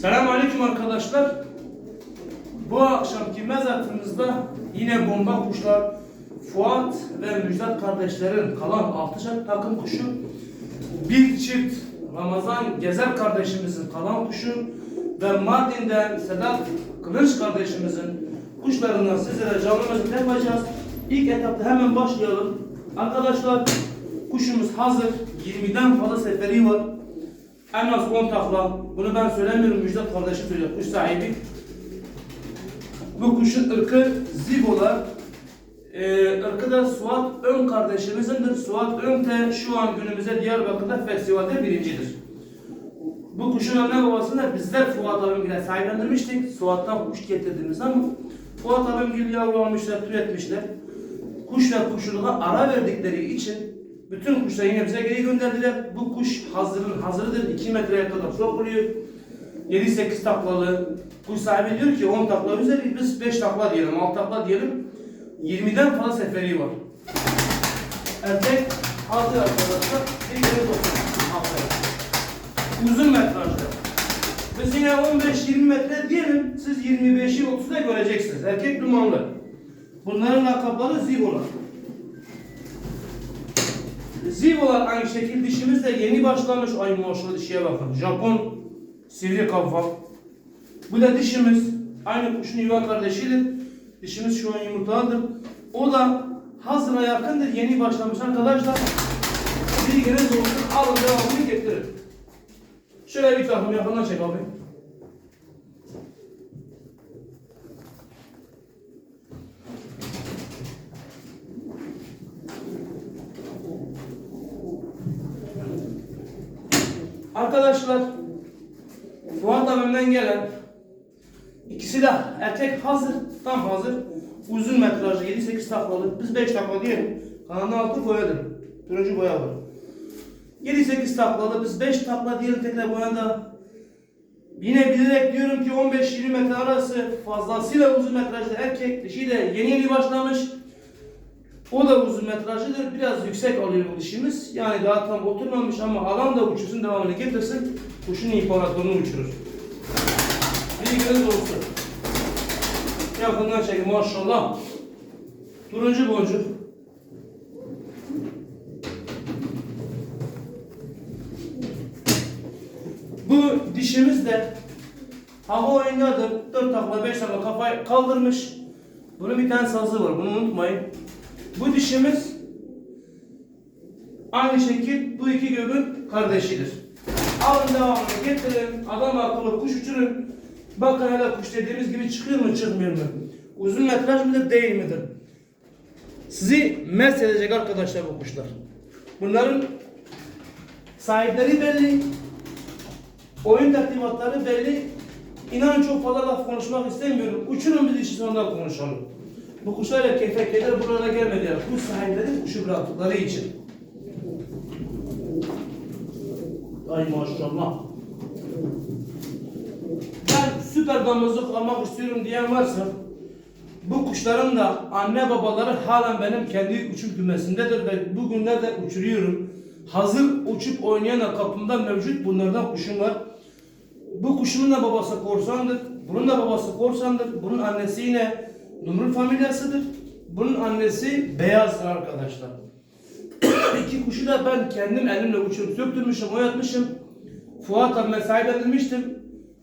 Selamünaleyküm arkadaşlar. Bu akşamki mezatımızda yine bomba kuşlar Fuat ve Müjdat kardeşlerin kalan altışar takım kuşu bir çift Ramazan Gezer kardeşimizin kalan kuşu ve Mardin'den Sedat Kılıç kardeşimizin kuşlarından sizlere canlı mezat yapacağız. İlk etapta hemen başlayalım. Arkadaşlar kuşumuz hazır. 20'den fazla seferi var. En az 10 takla. Bunu ben söylemiyorum. Müjdat kardeşim söylüyor. Kuş sahibi. Bu kuşun ırkı Zibolar. Ee, ırkı da Suat Ön kardeşimizindir. Suat Ön de şu an günümüzde Diyarbakır'da festivalde birincidir. Bu kuşun anne babasını da bizler Fuat abimle sahiplendirmiştik. Suat'tan kuş getirdiğimiz ama Fuat abimgil yavru almışlar, tüy etmişler. Kuş ve kuşçuluğa ara verdikleri için bütün kuşları yine bize geri gönderdiler. Bu kuş hazırın hazırıdır. 2 metreye kadar sokuluyor. 7-8 taklalı. Kuş sahibi diyor ki 10 takla üzeri biz 5 takla diyelim, 6 takla diyelim. 20'den fazla seferi var. Erkek hazır arkadaşlar. Bir kere. Aferin. Uzun metrajlı. Biz yine 15-20 metre diyelim. Siz 25'i 30'da göreceksiniz. Erkek dumanlı. Bunların lakapları zibolar. Zibolar aynı şekil dişimiz de yeni başlamış. Ay maşallah dişiye bakın. Japon sivri kafa. Bu da dişimiz. Aynı kuşun yuva kardeşidir. Dişimiz şu an yumurtalıdır. O da hazıra yakındır. Yeni başlamış arkadaşlar. Bilginiz olsun. Alın devamını getirin. Şöyle bir takım yakından çek abi. Arkadaşlar Fuat abimden gelen ikisi de erkek hazır, tam hazır. Uzun metrajlı 7-8 taklalı. Biz 5 takla diyelim. Kanalın altı boyadır. Turuncu boya var. 7-8 taklalı. Biz 5 takla diyelim tekrar boyanda. Yine bilerek diyorum ki 15-20 metre arası fazlasıyla uzun metrajlı erkek. Dişi de yeni yeni başlamış. O da uzun metrajlıdır. Biraz yüksek alıyor bu dişimiz. Yani daha tam oturmamış ama alan da uçursun devamını getirsin. Kuşun imparatorunu uçurur. Bilginiz olsun. Yakından çekin maşallah. Turuncu boncuk. Bu dişimiz de hava oyundadır. 4 takla 5 takla kafayı kaldırmış. Bunun bir tane sazı var. Bunu unutmayın. Bu dişimiz aynı şekil bu iki göbün kardeşidir. Alın devamını getirin. Adam akıllı kuş uçurun. Bakın hele kuş dediğimiz gibi çıkıyor mu çıkmıyor mu? Uzun metraj mıdır değil midir? Sizi mest edecek arkadaşlar bu kuşlar. Bunların sahipleri belli. Oyun tertibatları belli. İnanın çok fazla laf konuşmak istemiyorum. Uçurun biz işi sonunda konuşalım. Bu kuşlar hep kefekliler buralara gelmediler. Kuş sahipleri kuşu bıraktıkları için. Ay maşallah. Ben süper damızlık almak istiyorum diyen varsa bu kuşların da anne babaları halen benim kendi uçum kümesindedir ve bugünlerde uçuruyorum. Hazır uçup oynayan da kapımda mevcut bunlardan kuşum var. Bu kuşumun da babası korsandır. Bunun da babası korsandır. Bunun annesi yine Numrul familyasıdır. Bunun annesi beyazdır arkadaşlar. İki kuşu da ben kendim elimle uçurup söktürmüşüm, oynatmışım. Fuat abime sahiplendirmiştim.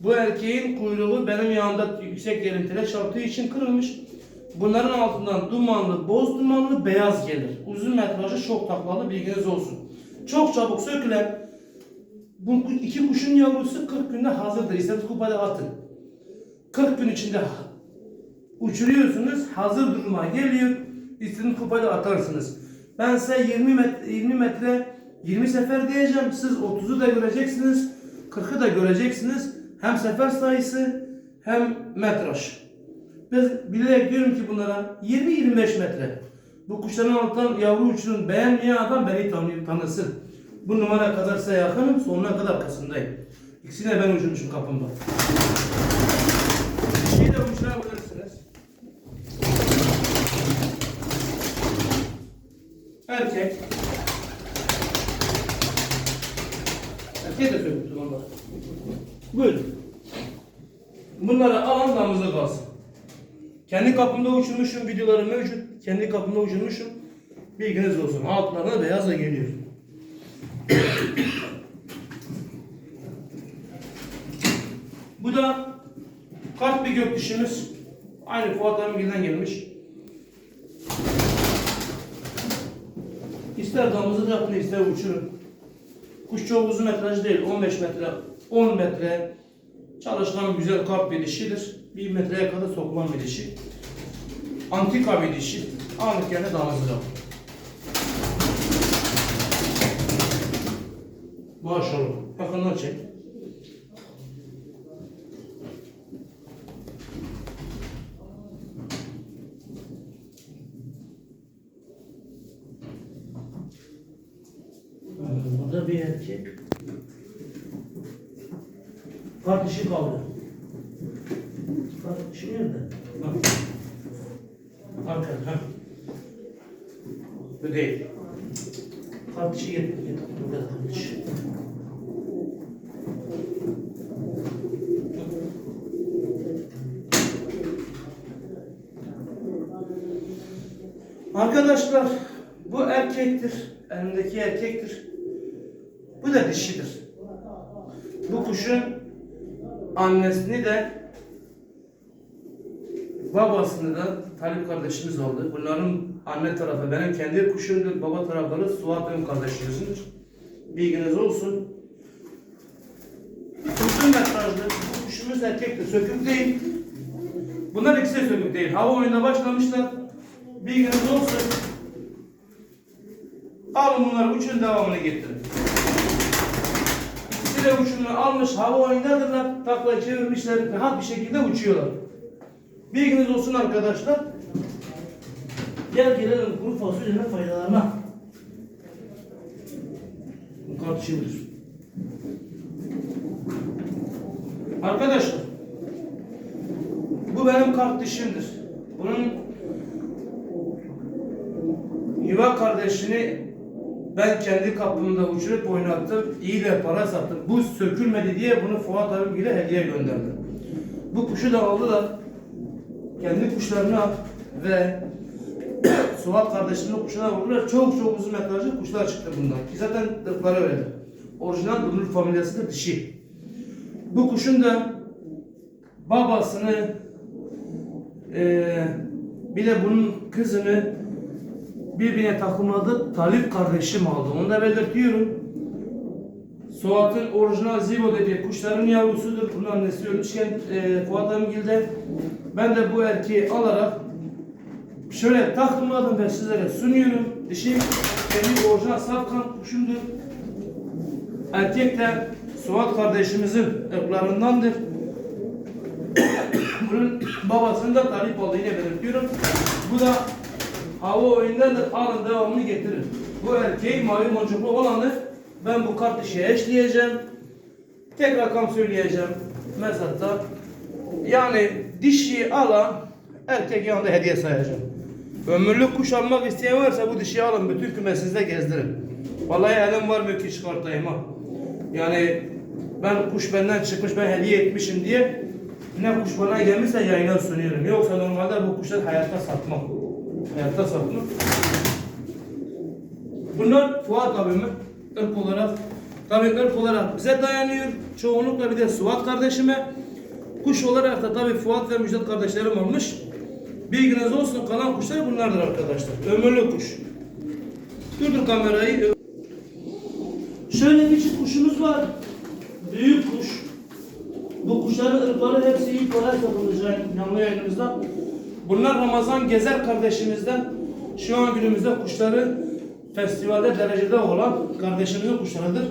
Bu erkeğin kuyruğu benim yanımda yüksek yerintile çarptığı için kırılmış. Bunların altından dumanlı, boz dumanlı, beyaz gelir. Uzun metrajı çok taklalı bilginiz olsun. Çok çabuk sökülen bu iki kuşun yavrusu 40 günde hazırdır. İsterseniz kupada atın. 40 gün içinde uçuruyorsunuz, hazır duruma geliyor. İstediğiniz kupada atarsınız. Ben size 20 metre, 20 metre 20 sefer diyeceğim. Siz 30'u da göreceksiniz, 40'ı da göreceksiniz. Hem sefer sayısı hem metraj. Biz bilerek diyorum ki bunlara 20-25 metre. Bu kuşların altından yavru uçurun beğenmeyen adam beni tanıyor, tanısın. Bu numara kadar size yakınım, sonuna kadar arkasındayım. İkisini de ben uçurmuşum kapımda. Bir şeyi de uçurabilirsiniz. Erkek. Erkek de söküldü onlar. Buyurun. Bunları alan damızda kalsın. Kendi kapımda uçurmuşum, videolarım mevcut. Kendi kapımda uçurmuşum. Bilginiz olsun. Altlarına beyaz da geliyor. Bu da kart bir gökdişimiz. Aynı Fuat Amgil'den gelmiş. İster damızı yapın, ister uçurun. Kuş çok uzun metraj değil. 15 metre, 10 metre. Çalışkan güzel kart bir dişidir. 1 metreye kadar sokulan bir dişi. Antika bir dişi. Anlık yerine damızı yapın. Maşallah. Yakından çek. Burada bir erkek. Kardeşi kaldı. Kardeşi nerede? Bak. Arkada. Ha. Bu değil. Kardeşi getir. Getir. Burada kardeşi. Arkadaşlar bu erkektir. Elimdeki erkektir. Bu da dişidir. Bu kuşun annesini de babasını da Talip kardeşimiz aldı. Bunların anne tarafı benim kendi kuşumdur. Baba tarafları Suat ön kardeşimizdir. Bilginiz olsun. Uzun metrajlı. Kuşumuz erkektir. Sökük değil. Bunlar ikisi sökük değil. Hava oyununa başlamışlar. Bilginiz olsun. Alın bunları uçun devamını getirin. De uçunu almış hava oyundadırlar. Takla çevirmişler. Rahat bir şekilde uçuyorlar. Bilginiz olsun arkadaşlar. Gel gelelim kuru fasulyenin faydalarına. Bu tartışılır. Arkadaşlar bu benim kart dişimdir. Bunun yuva kardeşini ben kendi kapımda uçurup oynattım. İyi de para sattım. Bu sökülmedi diye bunu Fuat abi ile hediye gönderdim. Bu kuşu da aldılar. Kendi kuşlarına ve Suat kardeşimin kuşuna vurdular. Çok çok uzun metrajlı kuşlar çıktı bundan. Ki zaten ırkları öyle. Orijinal Dumrul familyası da dişi. Bu kuşun da babasını eee bir bunun kızını birbirine takımladı. Talip kardeşim aldı. Onu da belirtiyorum. Suat'ın orijinal Zibo dediği kuşların yavrusudur. Bunun annesi ölmüşken e, Fuat Amgil'de ben de bu erkeği alarak şöyle takımladım ve sizlere sunuyorum. Dişi kendi orijinal safkan kuşumdur. Erkek de Suat kardeşimizin ırklarındandır. Bunun babasını da talip yine belirtiyorum. Bu da hava oyundadır. Alın devamını getirin. Bu erkeği mavi boncuklu olanı ben bu kart dişiye eşleyeceğim. Tek rakam söyleyeceğim. Mezatta. Yani dişiyi alan erkek yanında hediye sayacağım. Ömürlük kuş almak isteyen varsa bu dişiyi alın. Bütün kümesinizde gezdirin. Vallahi elim var mı ki çıkartayım ha. Yani ben kuş benden çıkmış ben hediye etmişim diye ne kuş bana gelmişse yayına sunuyorum. Yoksa normalde bu kuşları hayatta satmam. Hayatta satmam. Bunlar Fuat abimin ırk olarak tabii ırk olarak bize dayanıyor. Çoğunlukla bir de Suat kardeşime. Kuş olarak da tabii Fuat ve Müjdat kardeşlerim olmuş. Bilginiz olsun kalan kuşlar bunlardır arkadaşlar. Ömürlü kuş. Durdur kamerayı. Şöyle bir çift kuşumuz var. Büyük kuş. Bu kuşların ırkları hepsi ilk olarak yapılacak canlı yayınımızda. Bunlar Ramazan Gezer kardeşimizden şu an günümüzde kuşları festivalde derecede olan kardeşimizin kuşlarıdır.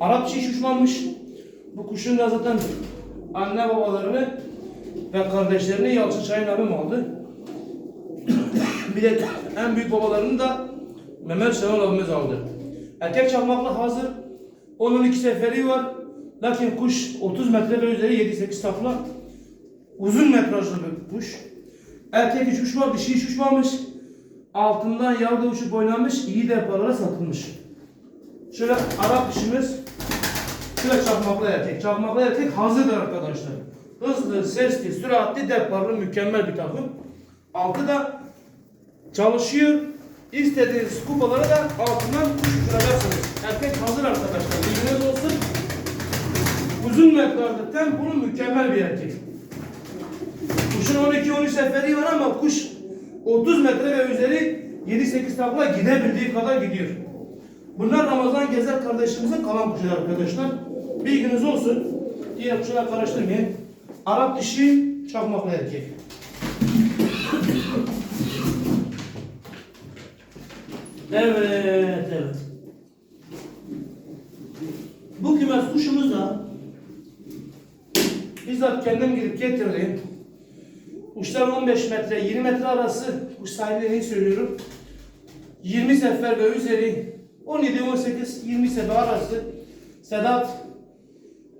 Arap çiğ uçmamış. Bu kuşun da zaten anne babalarını ve kardeşlerini Yalçın Şahin abim aldı. bir de en büyük babalarını da Mehmet Şenol abimiz aldı. Erkek çakmaklı hazır. Onun iki seferi var. Lakin kuş 30 metre ve üzeri 7-8 takla. Uzun metrajlı bir kuş. Erkek hiç uçma, dişi hiç uçmamış. Altından yavru uçup oynamış. iyi de paralara satılmış. Şöyle Arap dişimiz. Şöyle çakmaklı erkek. Çakmaklı erkek hazırdır arkadaşlar. Hızlı, sesli, süratli, deparlı, mükemmel bir takım. Altı da çalışıyor. İstediğiniz kupaları da altından uçuracaksınız. Erkek hazır arkadaşlar. Bilginiz olsun. Uzun metrajlı tempolu mükemmel bir erkek. Kuşun 12-13 seferi var ama kuş 30 metre ve üzeri 7-8 takla gidebildiği kadar gidiyor. Bunlar Ramazan Gezer kardeşimizin kalan kuşları arkadaşlar. Bilginiz olsun. Diğer kuşlara karıştırmayın. Arap dişi çakmaklı erkek. Evet, evet. Bu kümes kuşumuz da bizzat kendim gidip getirdim. Kuşlar 15 metre, 20 metre arası kuş sahibine söylüyorum. 20 sefer ve üzeri 17, 18, 20 sefer arası Sedat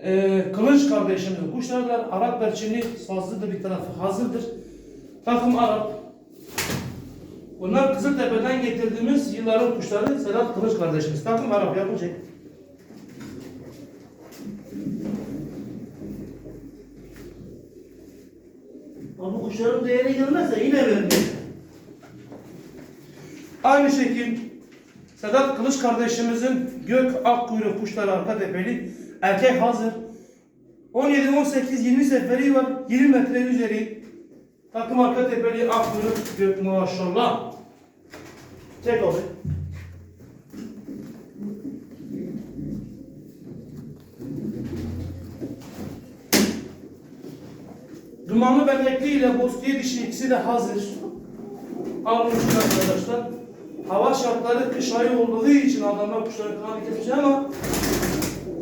e, Kılıç kardeşimizin kuşları da Arap perçinli sazlıdır bir tarafı hazırdır. Takım Arap. Bunlar Kızıltepe'den getirdiğimiz yılların kuşları Sedat Kılıç kardeşimiz. Takım Arap yapacak. Ama bu kuşların değeri gelmezse yine vermiyor. Aynı şekil Sedat Kılıç kardeşimizin gök ak kuyruk kuşları arka tepeli erkek hazır. 17, 18, 20 seferi var. 20 metre üzeri. Takım arka tepeli ak kuyruk gök maşallah. Çek abi. Dumanlı benekli ile bostiye dişi ikisi de hazır. Almışlar arkadaşlar. Hava şartları kış ayı olduğu için adamlar kuşları kanat kesmiş ama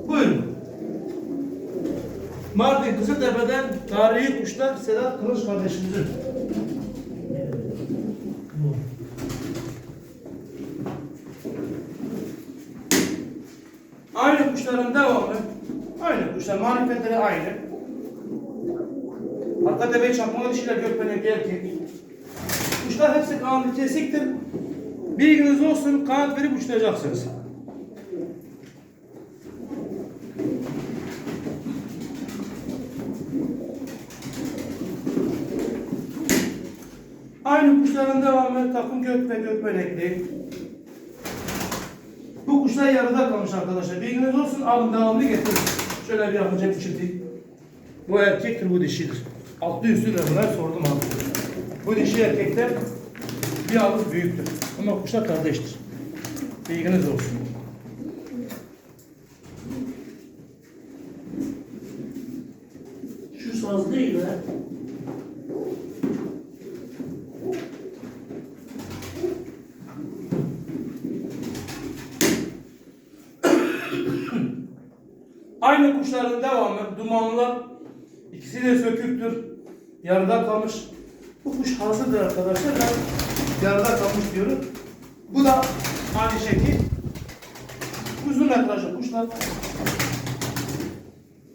buyurun. Mardin Kızıltepe'den tarihi kuşlar Sedat Kılıç kardeşimizin. Aynı kuşların devamı. Aynı kuşlar, marifetleri aynı. Arka tepeyi çakmalı dişiyle gökbenekli erkek. Kuşlar hepsi kanatlı kesiktir. Bilginiz olsun kanat verip uçlayacaksınız. Aynı kuşların devamı takım gök ve gökbenekli. Bu kuşlar yarıda kalmış arkadaşlar. Bilginiz olsun alın devamlı getirin. Şöyle bir yapacak çifti. Bu erkektir bu dişidir. Altlı üstü bunlar sordum abi. Bu dişi erkekler bir alıp büyüktür. Ama kuşlar kardeştir. Bilginiz olsun. Şu saz değil be. Aynı kuşların devamı, dumanlar, ikisi de söküktür. Yarıda kalmış. Bu kuş hazırdır arkadaşlar. Ben yarıda kalmış diyorum. Bu da aynı şekil. Uzun metrajlı kuşlar.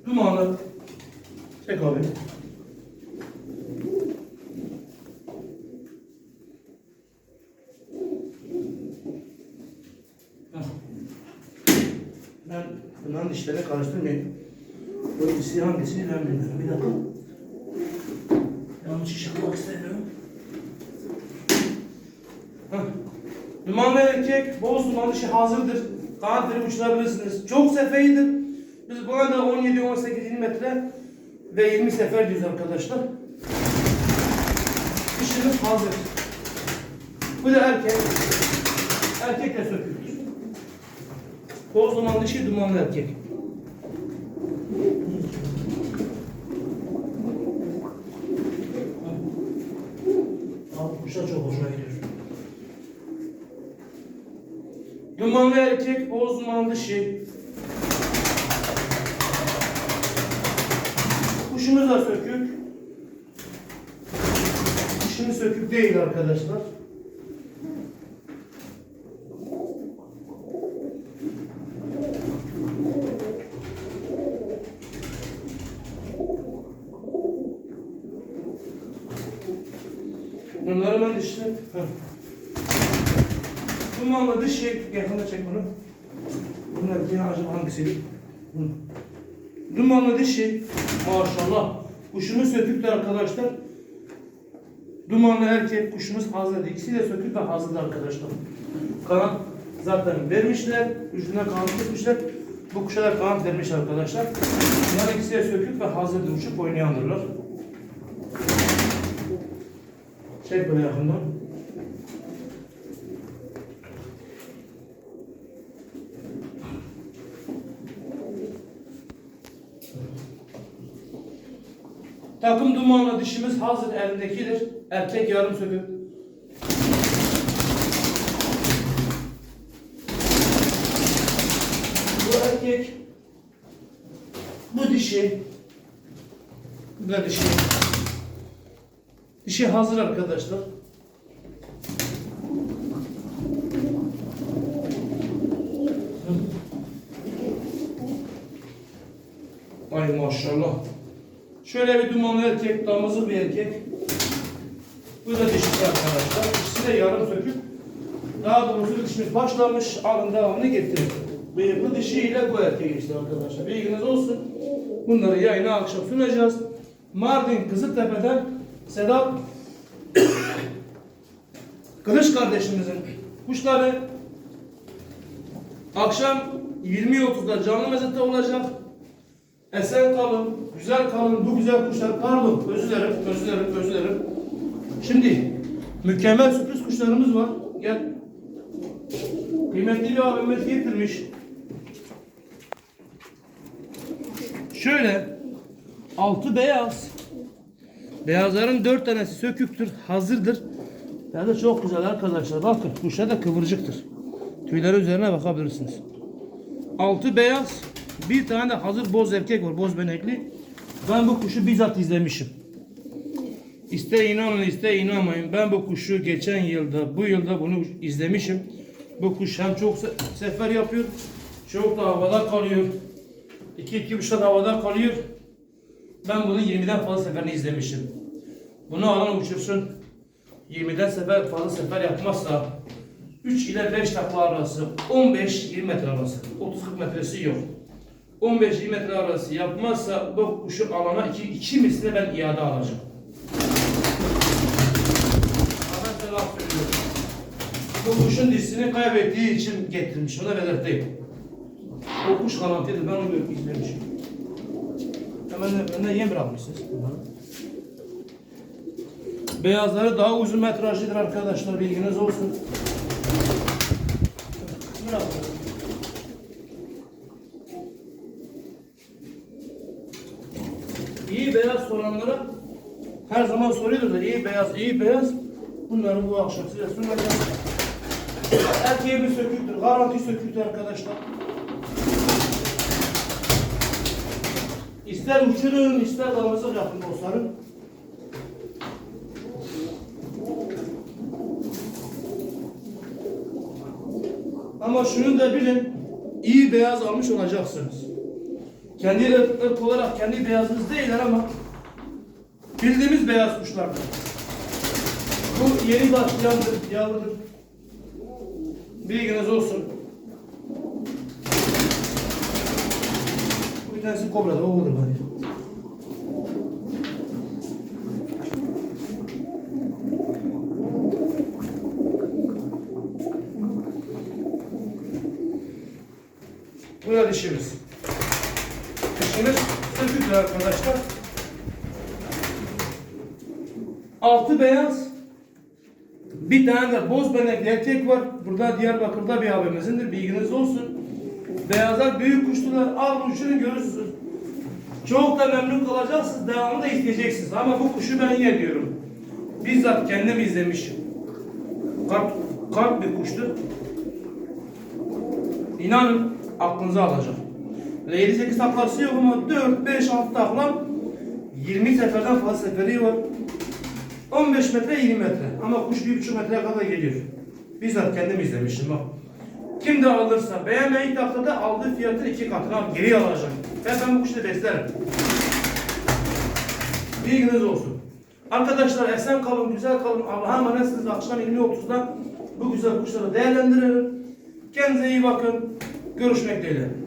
Dumanlı. Çek abi. Ben bunların dişlerini karıştırmayayım. Bu ikisi hangisi bilmiyorum. Bir dakika. İş yapmak istemiyorum. Heh. Dumanlı erkek, boz dumanlı şey hazırdır. Kanat verip uçurabilirsiniz. Çok seferidir. Biz bu anda 17, 18, 20 metre ve 20 sefer diyoruz arkadaşlar. İşimiz hazır. Bu da erkek. Erkek de sökülür. Boz dumanlı dişi, dumanlı erkek. Abi kuşlar çok hoşuma gidiyor. Dumanlı erkek, boz dumanlı dişi. Kuşumuz da sökük. Dişimiz sökük değil arkadaşlar. Bunları ben işte... Heh. Dumanlı dişi, yakında çek bunu. Bunlar diye acaba hangisiydi? Dumanlı dişi maşallah. Kuşumuz söküktür arkadaşlar. Dumanlı erkek kuşumuz hazır. İkisi de sökük ve hazır arkadaşlar. Kanat zaten vermişler. Üstüne kanat tutmuşlar. Bu kuşa da kanat vermiş arkadaşlar. Bunlar ikisi de sökük ve hazırdır. Uçup oynayandırlar. Çek böyle yakından. Takım dumanlı dişimiz hazır elindekidir. Erkek yarım sökük. Bu erkek. Bu dişi. Bu dişi. Dişi hazır arkadaşlar. Ay maşallah. Şöyle bir dumanlı erkek, damızlı bir erkek. Bu da dişisi arkadaşlar. İkisi de yarım sökük. Daha doğrusu dişimiz başlamış, alın devamını getirin. Bıyıklı dişiyle bu erkek işte arkadaşlar. Bilginiz olsun. Bunları yayına akşam sunacağız. Mardin Kızıltepe'den Sedat Kılıç kardeşimizin kuşları akşam 20.30'da canlı mezette olacak. Esen kalın, güzel kalın, bu güzel kuşlar. Pardon, özür dilerim, özür dilerim, özür dilerim. Şimdi mükemmel sürpriz kuşlarımız var. Gel. Kıymetli bir abimiz getirmiş. Şöyle altı beyaz. Beyazların dört tanesi söküktür, hazırdır. Ya da çok güzel arkadaşlar. Bakın kuşlar da kıvırcıktır. Tüyleri üzerine bakabilirsiniz. Altı beyaz. Bir tane de hazır boz erkek var. Boz benekli. Ben bu kuşu bizzat izlemişim. İste inanın iste inanmayın. Ben bu kuşu geçen yılda bu yılda bunu izlemişim. Bu kuş hem çok se- sefer yapıyor. Çok da havada kalıyor. 2 iki buçuk havada kalıyor. Ben bunun 20'den fazla seferini izlemişim. Bunu alan uçursun. 20'den sefer fazla sefer yapmazsa 3 ile 5 takla arası 15-20 metre arası 30-40 metresi yok. 15-20 metre arası yapmazsa bu kuşu alana 2 iki, iki misline ben iade alacağım. Size laf söylüyorum. Bu kuşun dişini kaybettiği için getirmiş. Ona belirteyim. O kuş garantidir. Ben onu izlemişim. Hemen benden yem bırakmışsınız. Beyazları daha uzun metrajlıdır arkadaşlar. Bilginiz olsun. Bırak. İyi beyaz soranlara soruyordur da iyi beyaz, iyi beyaz. Bunları bu akşam size sunacağım. Erkeğimiz söküktür, garanti söküktür arkadaşlar. İster uçurun, ister damızlık yapın dostlarım. Ama şunu da bilin, iyi beyaz almış olacaksınız. Kendi olarak kendi beyazınız değiller ama bildiğimiz beyaz kuşlardır. Bu yeni başlayandır, yavrudur. Bilginiz olsun. Bu bir tanesi kobra da o olur bari. Bu da. Dişimiz söküktür arkadaşlar. Altı beyaz. Bir tane de boz benekli erkek var. Burada Diyarbakır'da bir abimizin bilginiz olsun. Beyazlar büyük kuştular. Al uçunu görürsünüz. Çok da memnun kalacaksınız. Devamını da isteyeceksiniz. Ama bu kuşu ben yine diyorum. Bizzat kendim izlemişim. Kalp, kalp bir kuştu. İnanın aklınıza alacak. 7-8 taklası yok ama 4, 5, 6 takla 20 seferden fazla seferi var. 15 metre 20 metre ama kuş 1,5 metreye kadar geliyor. Bizzat kendim izlemişim bak. Kim de alırsa beğenmeyi taklada aldığı fiyatın iki katına geri alacak. Ben, ben bu kuşu da beslerim. Bilginiz olsun. Arkadaşlar esen kalın, güzel kalın. Allah'a emanetsiniz. Akşam 20.30'da bu güzel kuşları değerlendirelim. Kendinize iyi bakın. Görüşmek dileğiyle.